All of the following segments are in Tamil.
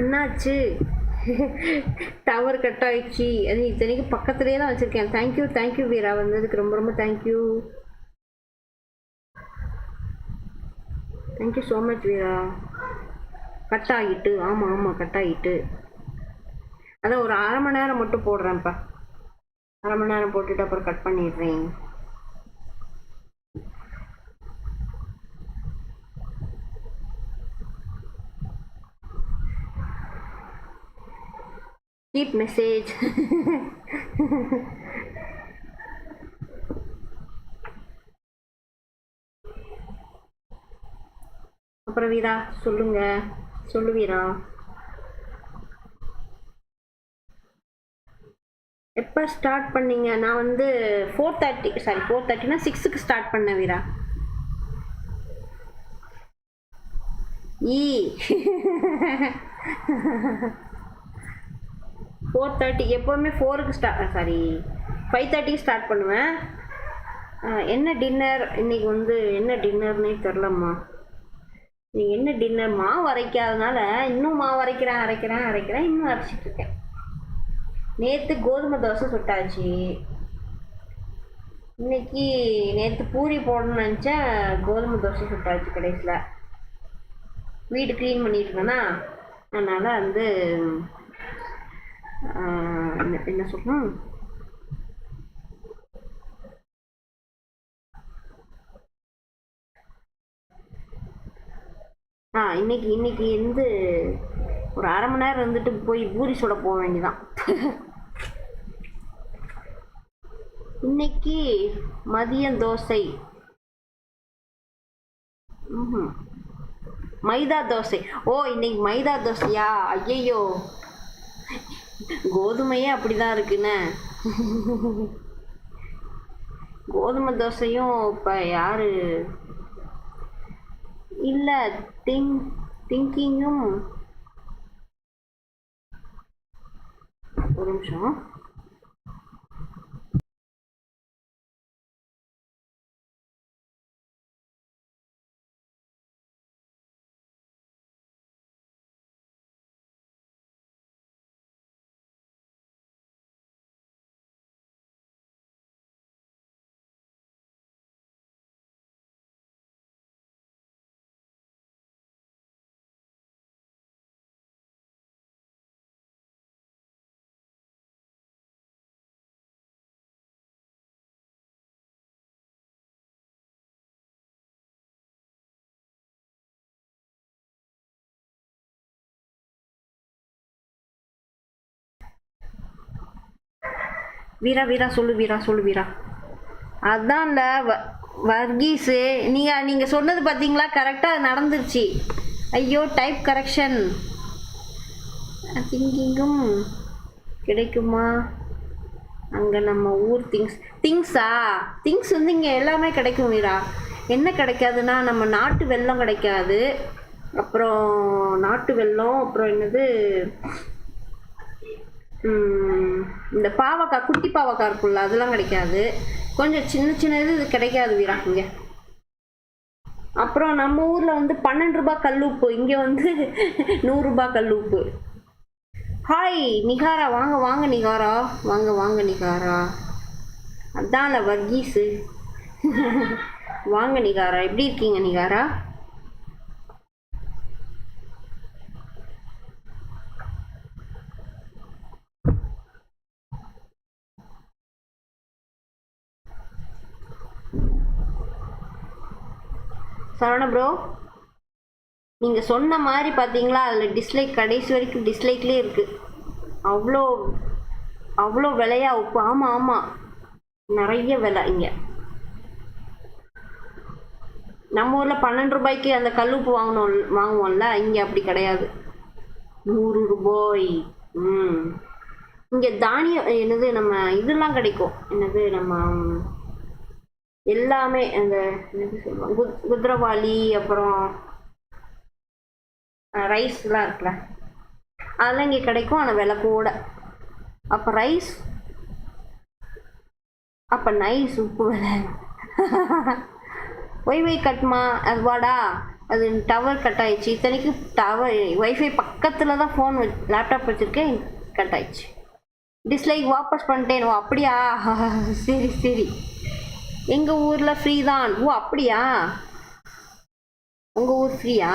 என்னாச்சு? டவர் கட் ஆயிடுச்சு. அது இத்தனைக்கு பக்கத்துலேயே தான் வச்சுருக்கேன். Thank you thank you Veera. வந்ததுக்கு ரொம்ப ரொம்ப thank you thank you so much Veera. Cut ஆகிட்டு ஆமாம் ஆமாம் கட் ஆகிட்டு அதான் ஒரு அரை மணி நேரம் மட்டும் போடுறேன்ப்பா. அரை மணி நேரம் போட்டுட்டு அப்புறம் கட் பண்ணிடுறேன். Keep மெசேஜ் அப்புறம் வீரா சொல்லுங்க. சொல்லு வீரா. எப்போ ஸ்டார்ட் பண்ணீங்க? நான் வந்து ஃபோர் தேர்ட்டி சாரி ஃபோர் தேர்ட்டினா சிக்ஸுக்கு ஸ்டார்ட் பண்ணேன் வீரா. ஈ e. ஃபோர் தேர்ட்டி எப்போவுமே ஃபோருக்கு ஸ்டார்ட் சாரி ஃபைவ் தேர்ட்டிக்கு ஸ்டார்ட் பண்ணுவேன். என்ன டின்னர் இன்னைக்கு வந்து என்ன டின்னர்னே தெரிலம்மா நீ என்ன டின்னர் மாவு அரைக்காதனால இன்னும் மாவு அரைக்கிறேன் அரைக்கிறேன் அரைக்கிறேன் இன்னும் அரைச்சிட்டு இருக்கேன். நேற்று கோதுமை தோசை சுட்டாச்சு. இன்னைக்கு நேற்று பூரி போடணும்னு நினச்சேன். கோதுமை தோசை சுட்டாச்சு கடைசியில். வீடு க்ளீன் பண்ணிட்டு இருந்தேன்னா அதனால் வந்து என்ன- என்ன ஆ இன்னைக்கு இன்னைக்கு வந்து ஒரு அரை மணி நேரம் இருந்துட்டு போய் பூரி சுட போக வேண்டியதான் இன்னைக்கு மதியம் தோசை. மைதா தோசை. ஓ இன்னைக்கு மைதா தோசையா? ஐயையோ. கோதுமையே அப்படிதான் இருக்குண்ணே கோதுமை தோசையும் இப்போ யாரு? இல்லை திங் திங்கிங்கும். ஒரு நிமிஷம். வீரா வீரா சொல்லு வீரா சொல்லு வீரா. அதான்ல வ- வர்கீஸு நீங்கள் நீங்கள் சொன்னது பார்த்தீங்களா கரெக்டாக நடந்துருச்சு. ஐயோ டைப் கரெக்ஷன் திங்கிங்கும் கிடைக்குமா? அங்கே நம்ம ஊர் திங்ஸ் திங்ஸா திங்ஸ் வந்து இங்கே எல்லாமே கிடைக்கும் வீரா. என்ன கிடைக்காதுன்னா நம்ம நாட்டு வெள்ளம் கிடைக்காது. அப்புறம் நாட்டு வெள்ளம் அப்புறம் என்னது? இந்த பாவக்காய் குட்டி பாவக்காய் இருக்குல்ல அதெல்லாம் கிடைக்காது. கொஞ்சம் சின்ன சின்ன இது கிடைக்காது வீரா இங்கே. அப்புறம் நம்ம ஊரில் வந்து பன்னெண்டு ரூபாய் கல்லுப்பு இங்கே வந்து நூறுரூபா கல்லுப்பு. ஹாய் நிகாரா வாங்க வாங்க நிகாரா. வாங்க வாங்க நிகாரா. அதான்ல வர்கீஸு. வாங்க நிகாரா. எப்படி இருக்கீங்க நிகாரா? சரவண ப்ரோ நீங்கள் சொன்ன மாதிரி பார்த்தீங்களா அதில் டிஸ்லைக் கடைசி வரைக்கும் டிஸ்லைக்லேயே இருக்குது அவ்வளோ அவ்வளோ விலையா உப்பு. ஆமாம் ஆமாம் நிறைய விலை இங்கே. நம்ம ஊரில் பன்னெண்டு ரூபாய்க்கு அந்த கல்லுப்பு வாங்கணும் வாங்குவோம்ல இங்கே அப்படி கிடையாது. நூறு ரூபாய். ம். இங்கே தானியம் என்னது நம்ம இதெல்லாம் கிடைக்கும். என்னது நம்ம எல்லாமே அந்த குத் குதிரவாளி அப்புறம் ரைஸ்லாம் இருக்குல்ல அதெல்லாம் இங்கே கிடைக்கும் ஆனால் விலை கூட. அப்போ ரைஸ் அப்போ நைஸ் உப்பு விலை. ஒய்ஃபை கட்டுமா அது வாடா அது டவர் கட் ஆயிடுச்சு. இத்தனைக்கும் டவர் ஒய்ஃபை பக்கத்தில் தான் ஃபோன் லேப்டாப் வச்சுருக்கேன் கட் ஆயிடுச்சு. டிஸ்லைக் வாபஸ் பண்ணிட்டேன் ஓ அப்படியா? சரி சரி. எங்கள் ஊரில் ஃப்ரீ தான். ஓ அப்படியா? உங்கள் ஊர் ஃப்ரீயா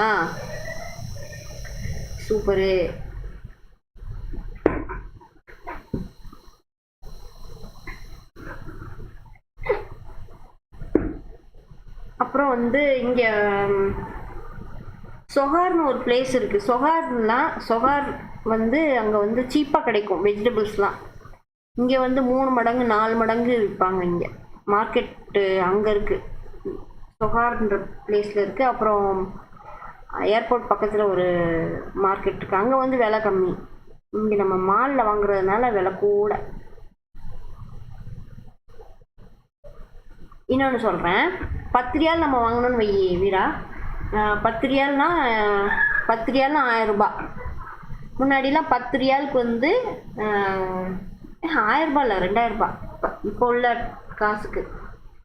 சூப்பரு அப்புறம் வந்து இங்கே சொஹார்னு ஒரு பிளேஸ் இருக்குது சொஹார்லாம் சொஹார் வந்து அங்கே வந்து சீப்பாக கிடைக்கும். வெஜிடபிள்ஸ்லாம் இங்கே வந்து மூணு மடங்கு நாலு மடங்கு விற்பாங்க இங்கே. மார்க்கெட்டு அங்கே இருக்குது சொஹார்ன்ற பிளேஸில் இருக்குது அப்புறம் ஏர்போர்ட் பக்கத்தில் ஒரு மார்க்கெட் இருக்குது அங்கே வந்து விலை கம்மி. இங்கே நம்ம மாலில் வாங்குறதுனால விலை கூட. இன்னொன்று சொல்கிறேன் பத்து ரியால் நம்ம வாங்கணும்னு வை வீரா. அஹ் பத்து ரியால்னா பத்து ரியால்னா ஆயிரம் முன்னாடிலாம் பத்து ரியாலுக்கு வந்து அஹ், ஆயிரம் இல்லை ரெண்டாயிரம் இப்போ உள்ள காசுக்கு.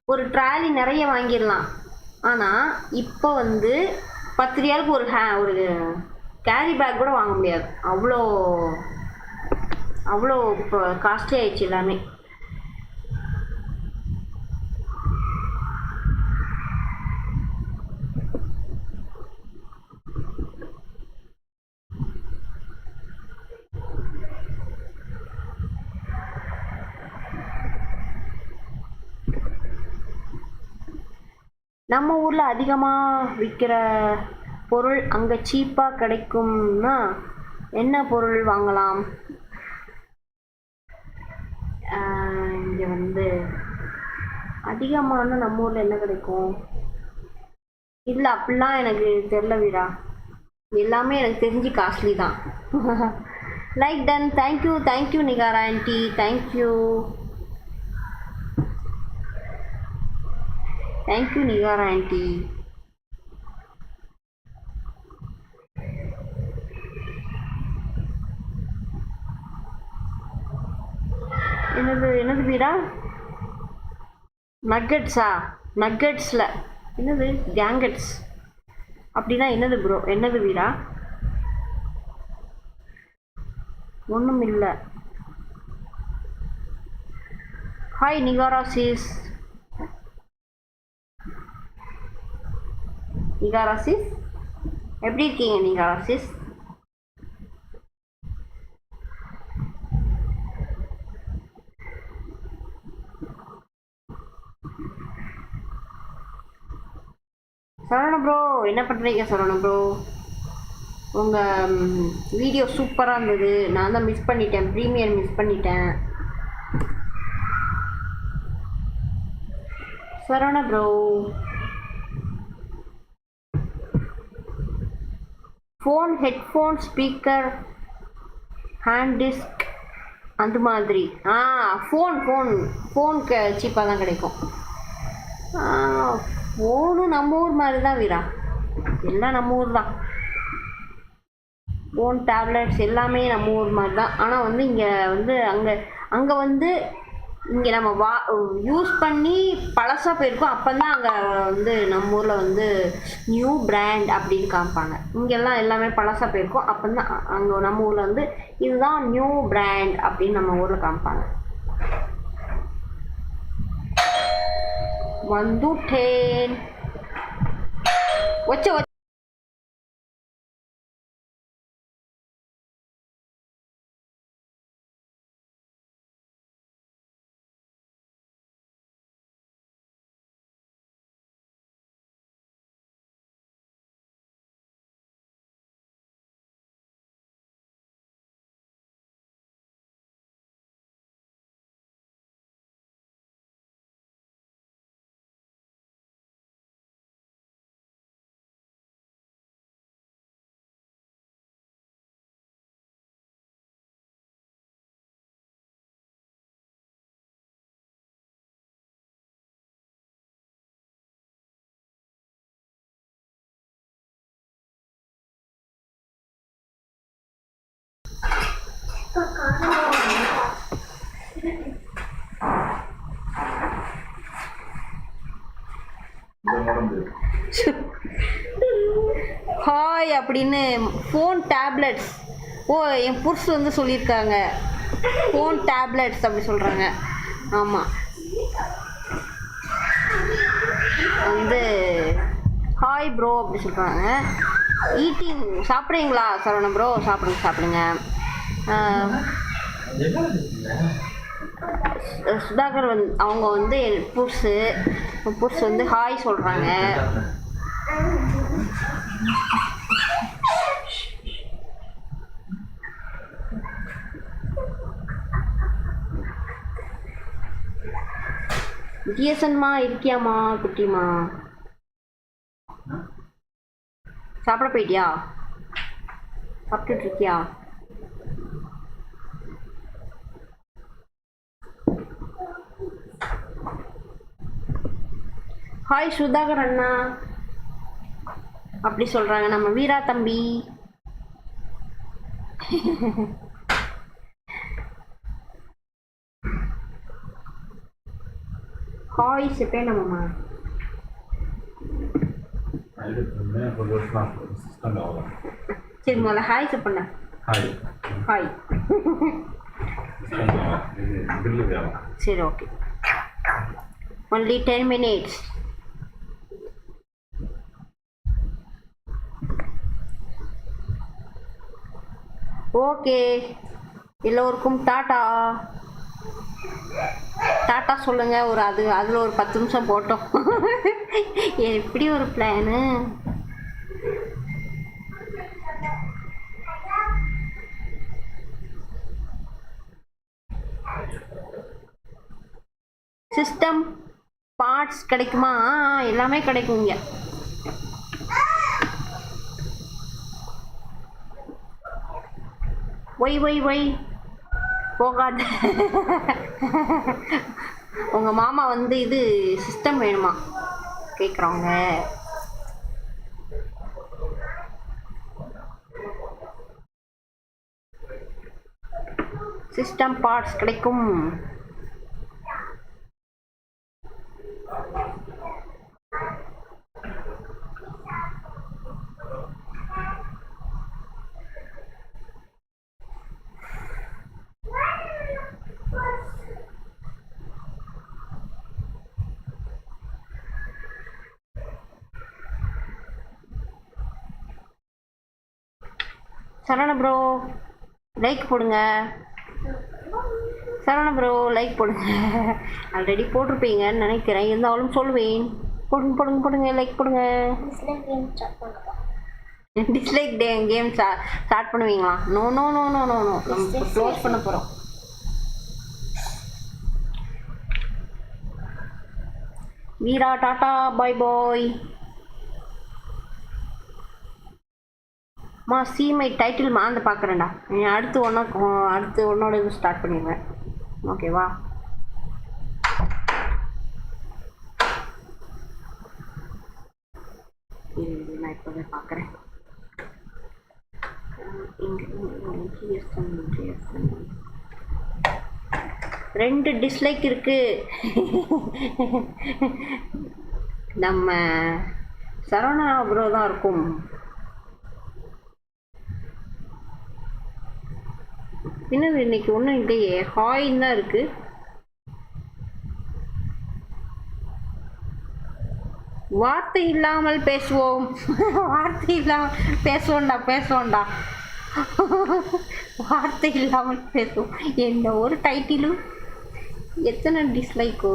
ஒரு ட்ராலி நிறைய வாங்கிடலாம். ஆனால் இப்போ வந்து பத்து ரியாலுக்கு ஒரு ஹே ஒரு கேரி பேக் கூட வாங்க முடியாது. அவ்வளோ அவ்வளோ இப்போ காஸ்ட்லி ஆயிடுச்சு எல்லாமே. நம்ம ஊரில் அதிகமாக விற்கிற பொருள் அங்கே சீப்பாக கிடைக்கும்னா என்ன பொருள் வாங்கலாம்? இங்கே வந்து அதிகமான நம்ம ஊரில் என்ன கிடைக்கும்? இல்லை அப்படிலாம் எனக்கு தெரில வீரா. எல்லாமே எனக்கு தெரிஞ்சு காஸ்ட்லி தான் like ton thank you thank you Nikara aunty thank you thank you Nikara aunty என்னது என்னது வீடா நக்கட்ஸா நக்கட்ஸில் என்னது? கேங்கட்ஸ் அப்படின்னா என்னது ப்ரோ என்னது வீடா ஒன்றும் இல்லை. ஹாய் நிகாரா சீஸ் நிகாராசிஸ் எப்படி இருக்கீங்க நிகாராசிஸ் சொல்லணும் சரவண ப்ரோ என்ன பண்ணுறீங்க சொல்லணும் ப்ரோ உங்கள் வீடியோ சூப்பராக இருந்தது. நான் தான் மிஸ் பண்ணிட்டேன். ப்ரீமியர் மிஸ் பண்ணிட்டேன். Saravana bro phone headphone speaker hand disk அந்த மாதிரி. ஆ ஃபோன் ஃபோன் ஃபோனுக்கு சீப்பாக தான் கிடைக்கும். ஃபோனு நம்ம ஊர் மாதிரி தான் வீரா. எல்லாம் நம்ம ஊர் தான். ஃபோன் டேப்லெட்ஸ் எல்லாமே நம்ம ஊர் மாதிரி தான். ஆனால் வந்து இங்கே வந்து அங்கே அங்கே வந்து இங்கே நம்ம வா யூஸ் பண்ணி பழசாக போயிருக்கோம். அப்போ தான் அங்கே வந்து நம்ம ஊரில் வந்து நியூ பிராண்ட் அப்படின்னு காமிப்பாங்க. இங்கெல்லாம் எல்லாமே பழசாக போயிருக்கோம். அப்போ தான் அங்கே நம்ம ஊரில் வந்து இதுதான் நியூ பிராண்ட் அப்படின்னு நம்ம ஊரில் காமிப்பாங்க. வந்துட்டேன். வச்ச. ஹாய் அப்படின்னு ஃபோன் டேப்லெட்ஸ் ஓ என் புருஷ் வந்து சொல்லியிருக்காங்க. ஃபோன் டேப்லெட்ஸ் அப்படி சொல்கிறாங்க ஆமாம் வந்து ஹாய் ப்ரோ அப்படி சொல்கிறாங்க ஈட்டிங் சாப்பிட்றீங்களா? சரவணன் ப்ரோ சாப்பிடுங்க சாப்பிடுங்க. சுதாகர் வந்து அவங்க வந்து புருஷு. புருஷ் வந்து ஹாய் சொல்கிறாங்க ஜிஎஸ்என்மா இருக்கியாம்மா குட்டிமா சாப்பிட போயிட்டியா? சாப்பிட்டுட்டு இருக்கியா? ஹாய் சுதாகர் அண்ணா. அப்படி சொல்கிறாங்க நம்ம வீரா தம்பி. ஹாய் செப்பே நம்மம்மா சரி முதல்ல ஹாய் செப்பண்ணா ஹாய் ஹாய் சரி okay only ten minutes okay. எல்லோருக்கும் டாட்டா. டாட்டா சொல்லுங்கள் ஒரு அது அதில் ஒரு பத்து நிமிஷம் போட்டோம். எப்படி ஒரு பிளானு சிஸ்டம் பார்ட்ஸ் கிடைக்குமா? எல்லாமே கிடைக்குங்க ஒய் ஒய் ஒய் போகாத. உங்கள் மாமா வந்து இது சிஸ்டம் வேணுமா? கேட்குறவங்க சிஸ்டம் பார்ட்ஸ் கிடைக்கும். சரவண ப்ரோ லைக் போடுங்க. சரவண ப்ரோ லைக் போடுங்க. ஆல்ரெடி போட்டிருப்பீங்கன்னு நினைக்கிறேன். இருந்தாலும் சொல்லுவேன் போடுங்க போடுங்க போடுங்க லைக் போடுங்க. டிஸ்லைக் டே கேம் ஸ்டார்ட் பண்ணுவீங்களா? No no no no no no நம்ம க்ளோஸ் பண்ண போகிறோம் வீரா டாடா பாய் பாய் மா சி மை டைட்டில் மாந்து பார்க்குறேன்டா நீ அடுத்து ஒன்றா அடுத்து ஒன்னோட இது ஸ்டார்ட் பண்ணிடுவேன் ஓகேவா இரு, நான் இப்போவே பார்க்குறேன் ரெண்டு டிஸ்லைக் இருக்கு. நம்ம சரவணா ப்ரோ தான் இருக்கும். என்னது இன்னைக்கு ஒன்றும் இல்லையே? ஹாயின் தான் இருக்கு. வார்த்தை இல்லாமல் பேசுவோம். வார்த்தை இல்லாமல் பேசுவோண்டா பேசுவோண்டா வார்த்தை இல்லாமல் பேசுவோம். எந்த ஒரு டைட்டிலும் எத்தனை டிஸ்லைக்கோ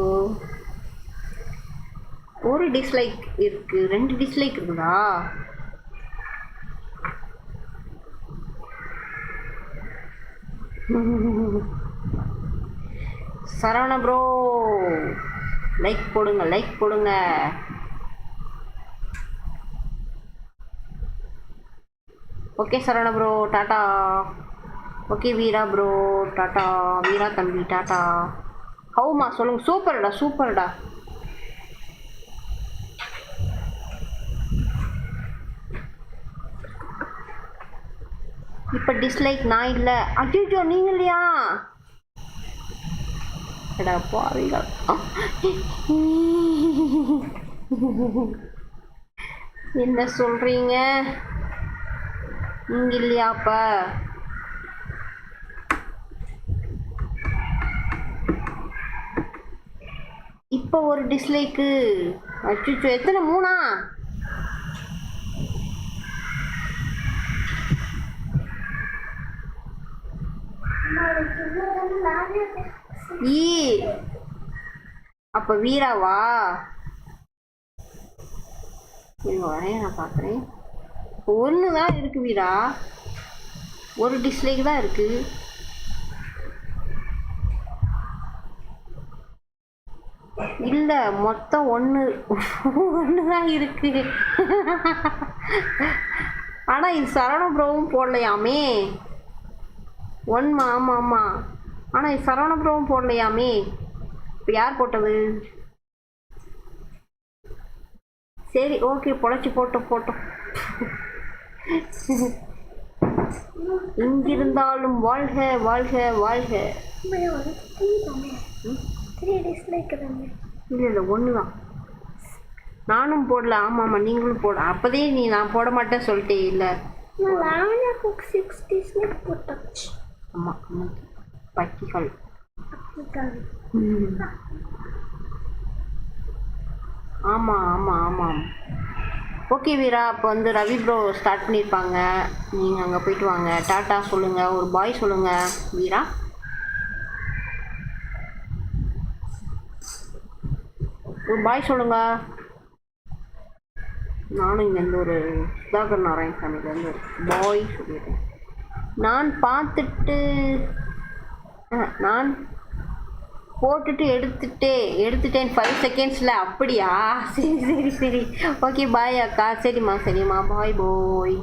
ஒரு டிஸ்லைக் இருக்கு. ரெண்டு டிஸ்லைக் இருக்குதா? சரவண ப்ரோ லைக் போடுங்க லைக் போடுங்க. Okay Saravana bro tata. Okay Veera bro tata. Veera தம்பி டாட்டா. ஹவுமா சொல்லுங்கள் சூப்பர்டா சூப்பர்டா. இப்போ டிஸ்லைக் நான் இல்லை. அஜிஜோ நீங்கள் இல்லையா? எடா பாவிகள். என்ன சொல்கிறீங்க இங்க இல்லையாப்பா இப்போ ஒரு டிஸ்லைக்கு அச்சுச்சோ எத்தனை? மூணா? ஈ. அப்ப வீராவா இருங்க வரைய நான் பார்க்குறேன் ஒன்று தான் இருக்கு வீரா. ஒரு டிஸ்லைக் தான் இருக்கு. இல்லை மொத்தம் ஒன்று ஒன்று தான் இருக்கு. ஆனால் இது சரவண ப்ரோவும் போடலையாமே. ஒன்மா ஆமாம் ஆமாம் ஆனால் இது சரவண ப்ரோவும் போடலையாமே? இப்போ யார் போட்டது? சரி ஓகே பொழைச்சி போட்டோம் போட்டோம் இங்கிருந்தாலும் வாழ்க வாழ்க வாழ்க. இல்லை இல்லை ஒன்று தான் நானும் போடல ஆமாம் ஆமாம் நீங்களும் போட. அப்போதே நீ நான் போட மாட்டேன் சொல்லிட்டே இல்லை ஆமாம் ஆமாம் பக்கிகள். ஆமாம் ஆமாம் ஆமாம் ஓகே வீரா அப்போ வந்து ரவி ப்ரோ ஸ்டார்ட் பண்ணியிருப்பாங்க நீங்கள் அங்கே போயிட்டு வாங்க. டாட்டா சொல்லுங்கள் ஒரு பாய் சொல்லுங்கள் வீரா. ஒரு பாய் சொல்லுங்க. நானும் இங்கேருந்து ஒரு சுதாகர் நாராயணசாமிலேருந்து ஒரு பாய் சொல்லிடுறேன். நான் பார்த்துட்டு நான் போட்டுட்டு எடுத்துட்டே எடுத்துட்டேன் ஃபைவ் செகண்ட்ஸில் அப்படியா? சரி சரி சரி. ஓகே பாய் அக்கா. சரிம்மா சரிம்மா. பாய் போய்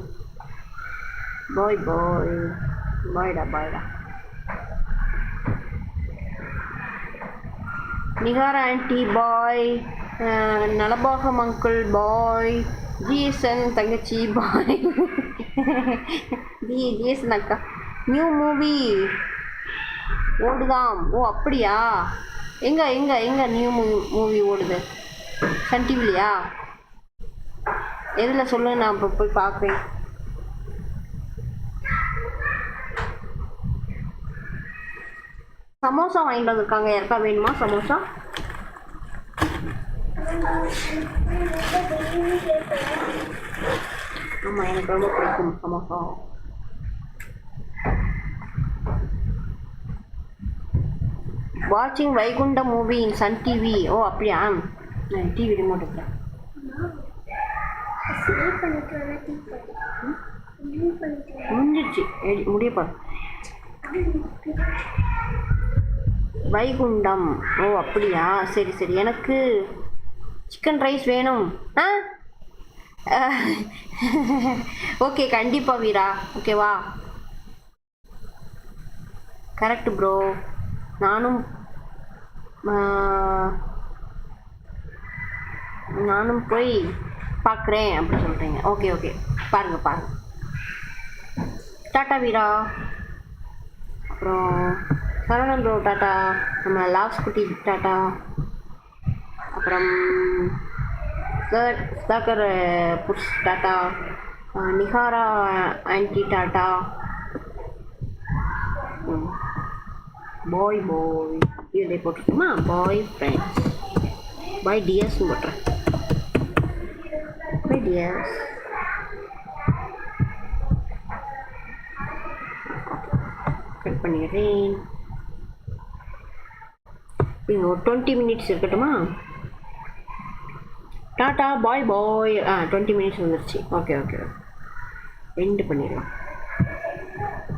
பாய் பாய் பாய்டா பாய்டா நிகார் ஆண்டி பாய் நலபாகம் அங்கிள் பாய் ஜிஎஸ்என் தங்கச்சி பாய் ஜி ஜிஎஸ்என் அக்கா. நியூ மூவி ஓடுதாம் ஓ அப்படியா? எங்க எங்க எங்க நியூ மூவி மூவி ஓடுது? சன் டிவிலையா? எதில் சொல்லு நான் இப்போ போய் பார்க்குறேன் சமோசா வாங்கிட்டு வந்திருக்காங்க. யாருக்கா வேணுமா சமோசா? ஆமாம் எனக்கு ரொம்ப பிடிக்கும் சமோசா. வாட்சிங் Vaikunta movie in Sun TV ஓ அப்படியா? நான் டிவி ரிமோட் இருக்கிறேன் முடிஞ்சிச்சு முடியப்பா வைகுண்டம். ஓ அப்படியா? சரி சரி. எனக்கு சிக்கன் ரைஸ் வேணும். ஆ? ஓகே கண்டிப்பாக வீரா. ஓகேவா? கரெக்ட் ப்ரோ நானும் நானும் போய் பார்க்குறேன் அப்படி சொல்கிறீங்க ஓகே ஓகே பாருங்க பாருங்க. டாட்டா வீரா. அப்புறம் சரவணன் ப்ரோ டாட்டா. நம்ம லாவ் குட்டி டாட்டா. அப்புறம் Sudhakar push tata. Nikara aunty tata. Bye bye இதே போட்டுருக்குமா பாய் ஃப்ரெண்ட்ஸ் பாய் டியர்ஸ்னு போட்டுறேன். பாய் டியர்ஸ் கட் பண்ணிடுறேன். இங்கே ஒரு டுவெண்ட்டி மினிட்ஸ் இருக்கட்டுமா? டாட்டா பாய் பாய் ஆ டுவெண்ட்டி மினிட்ஸ் வந்துருச்சு. ஓகே ஓகே எண்டு பண்ணிடலாம்.